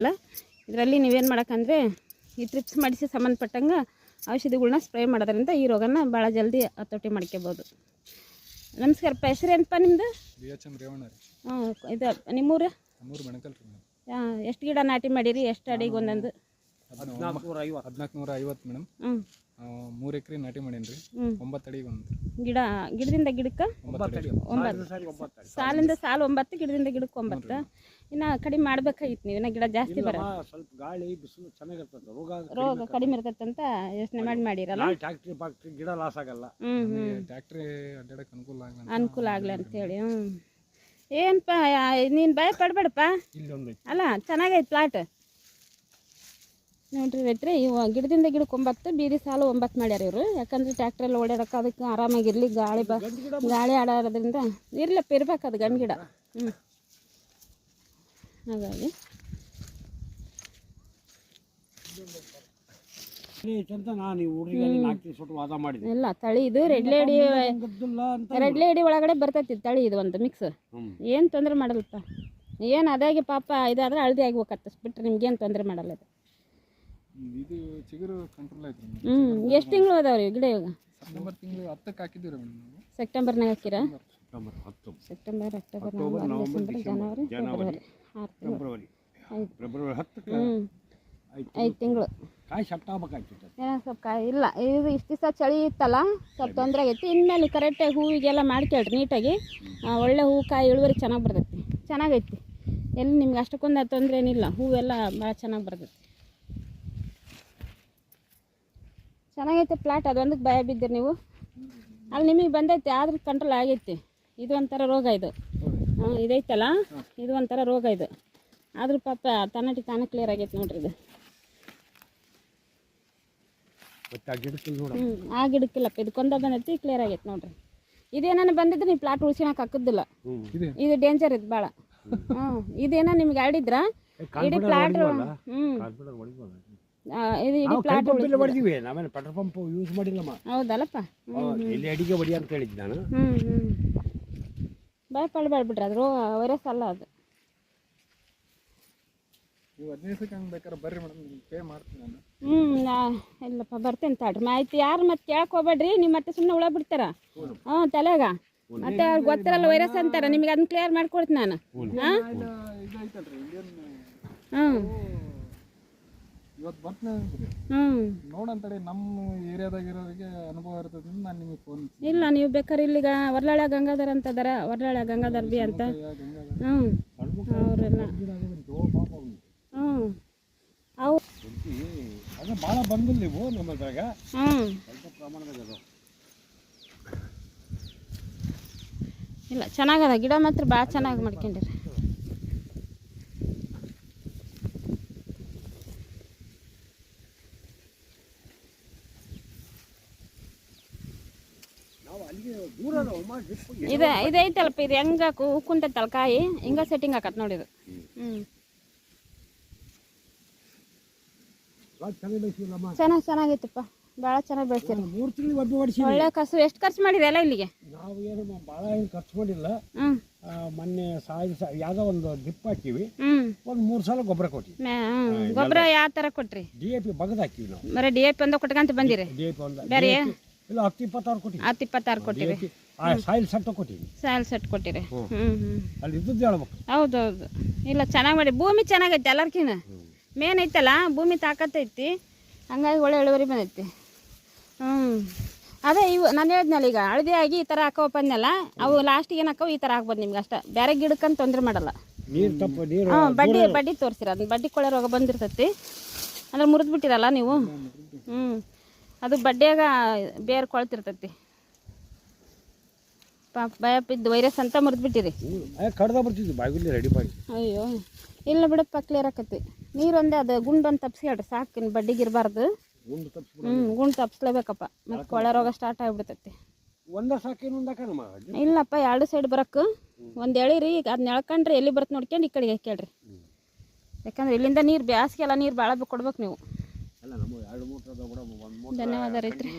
ಅಲ್ಲ? ಇದರಲ್ಲಿ ನೀವೇನು ಮಾಡೋಕ್ಕಂದ್ರೆ ಈ ಟ್ರಿಪ್ಸ್ ಮಾಡಿಸಿ ಸಂಬಂಧಪಟ್ಟಂಗೆ ಔಷಧಿಗಳ್ನ ಸ್ಪ್ರೇ ಮಾಡೋದ್ರಿಂದ ಈ ರೋಗನ ಭಾಳ ಜಲ್ದಿ ಹತೋಟಿ ಮಾಡ್ಕೋಬೋದು. ನಮಸ್ಕಾರ ಹೆಸರು ಏನಪ್ಪ ನಿಮ್ಮದು ರೀ. ಹಾಂ ಇದು ನಿಮ್ಮೂರು? ಮೇಡಮ್. ಎಷ್ಟು ಗಿಡ ನಾಟಿ ಮಾಡಿರಿ ಎಷ್ಟು ಅಡಿಗೆ ಒಂದೊಂದು? ಹದಿನಾಲ್ಕು ನೂರ ಐವತ್ತು ಮೇಡಮ್ ಹ್ಞೂ ಮೂರು ಎಕರೆ ನಾಟಿ ಮಾಡೇನ್ರಿ. ಹ್ಞೂ ಒಂಬತ್ತು ಅಡಿಗೆ ಒಂದು ಗಿಡ ಗಿಡದಿಂದ ಗಿಡಕ್ಕೆ? ಒಂಬತ್ತು ಅಡಿ ಒಂಬತ್ತು ಸಾಲಿಂದ ಸಾಲು ಒಂಬತ್ತು ಗಿಡದಿಂದ ಗಿಡಕ್ಕೆ ಒಂಬತ್ತು. ಇನ್ನು ಕಡಿಮೆ ಮಾಡ್ಬೇಕಾಗಿತ್ತು ನೀವು ಇನ್ನು ಗಿಡ ಜಾಸ್ತಿ ಬರ ಸ್ವಲ್ಪ ಗಾಳಿ ಬಿಸಿಲು ಚೆನ್ನಾಗಿರ್ತದೆ ರೋಗ ರೋಗ ಕಡಿಮೆ ಅಂತ ಯೋಚನೆ ಮಾಡಿ ಮಾಡಿರಲ್ಲ? ನಾಳೆ ಟ್ಯಾಕ್ಟ್ರಿ ಪಾಕ್ಟ್ರಿ ಗಿಡ ಲಾಸ್ ಆಗಲ್ಲ. ಟ್ಯಾಕ್ಟ್ರಿ ಅಡ್ಡಾಡಕ್ಕೆ ಅನುಕೂಲ ಆಗಲ್ಲ ಅನುಕೂಲ ಆಗಲಿ ಅಂತೇಳಿ ಹ್ಞೂ ಏನಪ್ಪ ನೀನು ಭಯ ಪಡ್ಬೇಡಪ್ಪ? ಇಲ್ಲೊಂದು ಅಲ್ಲ ಚೆನ್ನಾಗೈತೆ ಪ್ಲಾಟ್ ನೋಡ್ರಿ ರೈತ್ರಿ ಇವು ಗಿಡದಿಂದ ಗಿಡಕ್ಕೆ ಒಂಬತ್ತು ಬೀದಿ ಸಾಲು ಒಂಬತ್ತು ಮಾಡ್ಯಾರ ಇವರು. ಯಾಕಂದ್ರೆ ಟ್ಯಾಕ್ಟ್ರಲ್ಲಿ ಓಡಾಡಕ್ಕೆ ಅದಕ್ಕೆ ಆರಾಮಾಗಿರ್ಲಿ ಗಾಳಿ ಬ ಗಾಳಿ ಆಡೋದ್ರಿಂದ ಇರ್ಲಪ್ಪ ಇರ್ಬೇಕು ಅದು ಗಂಡು ಗಿಡ. ಹ್ಞೂ ಹಾಗಾಗಿ. ಇಲ್ಲ ತಳಿ ಇದು ರೆಡ್ ಲೇಡಿ ರೆಡ್ ಲೇಡಿ ಒಳಗಡೆ ಬರ್ತೈತಿ ತಳಿ ಇದು ಒಂದು ಮಿಕ್ಸ್. ಏನು ತೊಂದರೆ ಮಾಡಲ್ಲಪ್ಪ. ಏನು ಅದಾಗಿ ಪಾಪ ಇದಾದ್ರೆ ಹಳದಿ ಆಗ್ಬೇಕತ್ತ ಬಿಟ್ರೆ ನಿಮ್ಗೇನು ತೊಂದರೆ ಮಾಡಲ್ಲ ಇದು. ಇದು ಚಿಗುರು ಕಂಟ್ರೋಲ್ ಆಯ್ತು ಹ್ಞೂ ಎಷ್ಟು ತಿಂಗಳು ಅದಾವ್ರಿ ಗಿಡ ಇವಾಗ? ಸೆಪ್ಟೆಂಬರ್ ತಿಂಗಳು ಹತ್ತಕ್ಕೆ ಹಾಕಿದ್ದೀವಿ ಮೇಡಮ್ ನಾವು. ಸೆಪ್ಟೆಂಬರ್ನಾಗ ಹಾಕಿರಾ? ಸೆಪ್ಟೆಂಬರ್ ಹತ್ತು. ಸೆಪ್ಟೆಂಬರ್ ಅಕ್ಟೋಬರ್ ನವಂಬರ್ ಡಿಸೆಂಬರ್ ಜನವರಿ ಫೆಬ್ರವರಿ ಆರು ತಿಂಗಳು. ಫೆಬ್ರವರಿ. ಐದು ಫೆಬ್ರವರಿ ಹತ್ತಕ್ಕೆ ಹ್ಞೂ ಐದು ತಿಂಗಳು. ಕಾಯಿ ಸೆಟ್ ಆಗ್ಬೇಕಾಗ್ತದೆ ಏನೋ ಸ್ವಲ್ಪ ಕಾಯಿ ಇಲ್ಲ. ಇದು ಇಷ್ಟು ದಿವಸ ಚಳಿ ಇತ್ತಲ್ಲ ಸ್ವಲ್ಪ ತೊಂದರೆ ಆಗೈತಿ. ಇನ್ಮೇಲೆ ಕರೆಕ್ಟಾಗಿ ಹೂವಿಗೆಲ್ಲ ಮಾಡ್ಕೇಳ್ರಿ ನೀಟಾಗಿ. ಒಳ್ಳೆ ಹೂ ಕಾಯಿ ಇಳುವರಿ ಚೆನ್ನಾಗಿ ಬರ್ತೈತಿ. ಚೆನ್ನಾಗೈತಿ. ಎಲ್ಲಿ ನಿಮ್ಗೆ ಅಷ್ಟಕ್ಕೊಂದು ತೊಂದರೆ ಏನಿಲ್ಲ ಹೂವೆಲ್ಲ ಭಾಳ ಚೆನ್ನಾಗಿ ಬರ್ತೈತಿ. ಚೆನ್ನಾಗೈತೆ ಪ್ಲಾಟ್ ಅದೊಂದಕ್ಕೆ ಭಯ ಬಿದ್ದಿರಿ ನೀವು. ಅಲ್ಲಿ ನಿಮಗೆ ಬಂದೈತೆ ಆದ್ರೆ ಕಂಟ್ರೋಲ್ ಆಗೈತಿ. ಇದು ಒಂಥರ ರೋಗ ಇದು. ಹಾಂ ಇದೈತಲ್ಲ? ಇದು ಒಂಥರ ರೋಗ ಇದು. ಆದ್ರೂ ಪಾಪ ತನ್ನಟಿ ತಾನೇ ಕ್ಲಿಯರ್ ಆಗೈತೆ ನೋಡ್ರಿ ಇದು. ಹ್ಞೂ ಆ ಗಿಡಕ್ಕಿಲ್ಲಪ್ಪ ಇದಕ್ಕೊಂದ ಬಂದೈತಿ ಕ್ಲಿಯರ್ ಆಗೈತೆ ನೋಡ್ರಿ. ಇದೇನ ಬಂದಿದ್ರೆ ನೀವು ಪ್ಲಾಟ್ ಉಳ್ಸಿನಕ್ಕೆ ಹಾಕೋದಿಲ್ಲ. ಇದೆ ಡೇಂಜರ್ ಇದು ಭಾಳ ಹ್ಞೂ ಇದೇನ ನಿಮ್ಗೆ ಆಡಿದ್ರ? ಇಡೀ ಪ್ಲಾಟ್ ಹ್ಞೂ ಇದು ಇಡೀ ನಾವು ಕೈ ಪ್ಲಾಟ್ ಪಂಪ್ ಇಲ್ಲ ಹೊಡಿದೀವಿ ನಾವೇನು ಪೆಟ್ರೋಲ್ ಪಂಪ್ ಯೂಸ್ ಮಾಡಿಲ್ಲಮ್ಮ. ಹೌದಲ್ಲಪ್ಪ? ಆ, ಎಲ್ಲಿ ಅಡಿಗೆ ಹೊಡಿ ಅಂತ ಹೇಳಿದ್ದೆ ನಾನು. ಹ್ಞೂ ಹ್ಞೂ ಭಯ ಪಡ್ಬೇಡ್ಬಿಡ್ರಿ ಅದು ವೈರಸ್ ಅಲ್ಲ ಅದು. ನೀವು ಹದಿನೈದು ದಿವಸಕ್ಕೆ ಹಂಗೆ ಬೇಕಾದ್ರೆ ಬರ್ರಿ ಮೇಡಮ್ ಪೇ ಮಾಡ್ತೀನಿ ನಾನು. ಹ್ಞೂ ನಾ ಇಲ್ಲಪ್ಪ ಬರ್ತೇನೆ ತಡ್ರಿ. ಮಾಹಿತಿ ಯಾರು ಮತ್ತೆ ಕೇಳಕ್ಕೆ ಹೋಗ್ಬೇಡ್ರಿ ನೀವು ಮತ್ತೆ ಸುಮ್ಮನೆ ಹುಳ ಬಿಡ್ತಾರ? ಹ್ಞೂ ತಲೆಗ ಮತ್ತೆ ಅವ್ರಿಗೆ ಗೊತ್ತಿರಲ್ಲ ವೈರಸ್ ಅಂತಾರ ನಿಮಗೆ ಅದನ್ನ ಕ್ಲಿಯರ್ ಮಾಡ್ಕೊಡ್ತೀನಿ ನಾನು. ಹಾಂ? ಇಂಡಿಯನ್ ಹ್ಞೂ ಇವತ್ತು ಬರ್ತೀನಿ ಹ್ಞೂ ನೋಡಂತೇಳಿ ನಮ್ಮ ಏರಿಯಾದಾಗ ಇರೋರಿಗೆ ಅನುಭವ ಇರ್ತದೆ ನಾನು ನಿಮಗೆ ಫೋನ್ ಇಲ್ಲ ನೀವು ಬೇಕಾದ್ರೆ ಇಲ್ಲಿಗ ವರ್ಲಾಳ ಗಂಗಾಧರ್ ಅಂತ ಅದಾರ ವರ್ಲಾಳ ಗಂಗಾಧರ್ ಬಿ ಅಂತ. ಹ್ಞೂ ಅವರೆಲ್ಲ. ಹ್ಞೂ ಅವು ಅದು ಭಾಳ ಬಂದಿಲ್ಲ ನೀವು ನಮ್ಮದ್ರಾಗ ಹ್ಞೂ ಸ್ವಲ್ಪ ಪ್ರಮಾಣದಾಗ ಅದು. ಇಲ್ಲ ಚೆನ್ನಾಗದ ಗಿಡ ಮಾತ್ರ ಭಾಳ ಚೆನ್ನಾಗಿ ಮಾಡ್ಕೊಂಡಿರಿ. ಇದು ಇದೈತಲ್ಪ ಇದು ಹೆಂಗ ಕುಂತೈತಲ್ಲ ಕಾಯಿ ಹಿಂಗ ಸೆಟ್ಟಿಂಗ್ ಹಾಕತ್ ನೋಡಿ ಇದು. ಹ್ಞೂ ಭಾಳ ಚೆನ್ನಾಗಿ ಚೆನ್ನಾಗಿತ್ತಪ್ಪ. ಬಹಳ ಭಾಳ ಚೆನ್ನಾಗಿ ಬೆಳೆಸಿರಿ ಹೊಡಿಸಿ ಒಳ್ಳೆ ಕಸು ಎಷ್ಟು ಖರ್ಚು ಮಾಡಿರಿ ಎಲ್ಲ ಇಲ್ಲಿಗೆ? ನಾವು ಏನು ಭಾಳ ಏನು ಖರ್ಚು ಮಾಡಿಲ್ಲ. ಮೊನ್ನೆ ಸಾಯಿ ಯಾವುದೋ ಒಂದು ದಿಪ್ಪ ಹಾಕಿವಿ. ಹ್ಞೂ ಒಂದು ಮೂರು ಸಲ ಗೊಬ್ಬರ ಕೊಟ್ಟಿ ಗೊಬ್ಬರ ಯಾವ ಥರ ಕೊಟ್ರಿ? ಡಿ ಎ ಪಿ ಬಗದ್ ಹಾಕಿವಿ ನಾವು. ಬರೀ ಡಿ ಎ ಪಿ ಒಂದ ಕೊಟ್ಕಂತ ಬಂದಿರಿ? ಡಿ ಎ ಪಿ ಒಂದು. ಬೇರೆ? ಇಲ್ಲ ಹತ್ತು ಇಪ್ಪತ್ತಾರು ಕೊಟ್ಟಿ ಹತ್ತು ಇಪ್ಪತ್ತಾರು ಕೊಟ್ಟಿರಿ. ಆ ಸಾಯಿಲ್ ಸೆಟ್ ಕೊಟ್ಟಿವಿ ಸಾಯಿಲ್ ಸೆಟ್ ಕೊಟ್ಟಿರಿ. ಹ್ಞೂ ಹ್ಞೂ ಅಲ್ಲಿ ಇದ್ದದ್ದು ಹೇಳ್ಬೇಕು. ಹೌದು ಹೌದು ಇಲ್ಲ ಚೆನ್ನಾಗಿ ಮಾಡಿ. ಭೂಮಿ ಚೆನ್ನಾಗೈತೆ ಎಲ್ಲರ್ಕಿನ ಮೇನ್ ಐತಲ್ಲ ಭೂಮಿ ತಾಕತ್ತೈತಿ ಹಂಗಾಗಿ ಒಳ್ಳೆ ಇಳುವರಿ ಬಂದೈತಿ. ಹ್ಞೂ ಅದೇ ಇವು ನಾನು ಹೇಳಿದ್ನಲ್ಲ ಈಗ ಹಳದಿ ಆಗಿ ಈ ಥರ ಹಾಕೋ ಅಂದ್ನಲ್ಲ ಅವು ಲಾಸ್ಟಿಗೆ ಏನು ಹಾಕವು ಈ ಥರ ಹಾಕ್ಬೋದು ನಿಮ್ಗೆ ಅಷ್ಟೇ. ಬೇರೆ ಗಿಡಕ್ಕಂತ ತೊಂದರೆ ಮಾಡಲ್ಲ. ನೀರು ತಪ್ಪು ನೀರು ಹ್ಞೂ ಬಡ್ಡಿ ಬಡ್ಡಿ ತೋರಿಸಿರ ಅದನ್ನ ಬಡ್ಡಿ ಕೊಳೆ ರೋಗ ಬಂದಿರ್ತೈತಿ. ಅಂದ್ರೆ ಮುರಿದ್ಬಿಟ್ಟಿರಲ್ಲ ನೀವು? ಹ್ಞೂ ಅದು ಬಡ್ಡೆಯಾಗ ಬೇರೆ ಕೊಳ್ತಿರ್ತೈತಿ. ಪಾಪ ಬಿದ್ದು ವೈರಸ್ ಅಂತ ಮುರಿದ್ಬಿಟ್ಟಿರಿ ಕಡ್ದ ಬರ್ತಿದ್ವಿ ಬಾಗಿಲಿ ರೆಡಿ ಮಾಡಿ. ಅಯ್ಯೋ ಇಲ್ಲ ಬಿಡಪ್ಪ ಕ್ಲಿಯರ್ ಆಕತಿ. ನೀರೊಂದೇ ಒಂದೇ ಅದು ಗುಂಡೊಂದು ತಪ್ಪಿಸಿ ತಪ್ಸಿ ಹೇಳ್ರಿ ಸಾಕು ಇನ್ನು ಬಡ್ಡಿಗೆ ಇರಬಾರ್ದು. ಹ್ಞೂ ಗುಂಡು ತಪ್ಸ್ಲೇಬೇಕಪ್ಪ. ಮತ್ತು ಕೊಳೆ ರೋಗ ಸ್ಟಾರ್ಟ್ ಆಗಿಬಿಡ್ತೈತಿ. ಸಾಕೇನು ಇಲ್ಲಪ್ಪ ಎರಡು ಸೈಡ್ ಬರಕ್ಕೆ ಒಂದು ಎಳಿರಿ ಅದನ್ನ ಎಳ್ಕೊಂಡ್ರೆ ಎಲ್ಲಿ ಬರುತ್ತೆ ನೋಡ್ಕೊಂಡು ಈ ಕಡೆಗೆ ಕೇಳ್ರಿ. ಯಾಕಂದ್ರೆ ಇಲ್ಲಿಂದ ನೀರು ಬ್ಯಾಸ್ಗೆ ಎಲ್ಲ ನೀರು ಭಾಳ ಕೊಡ್ಬೇಕು ನೀವು. ಧನ್ಯವಾದ ರೈತ್ರಿ.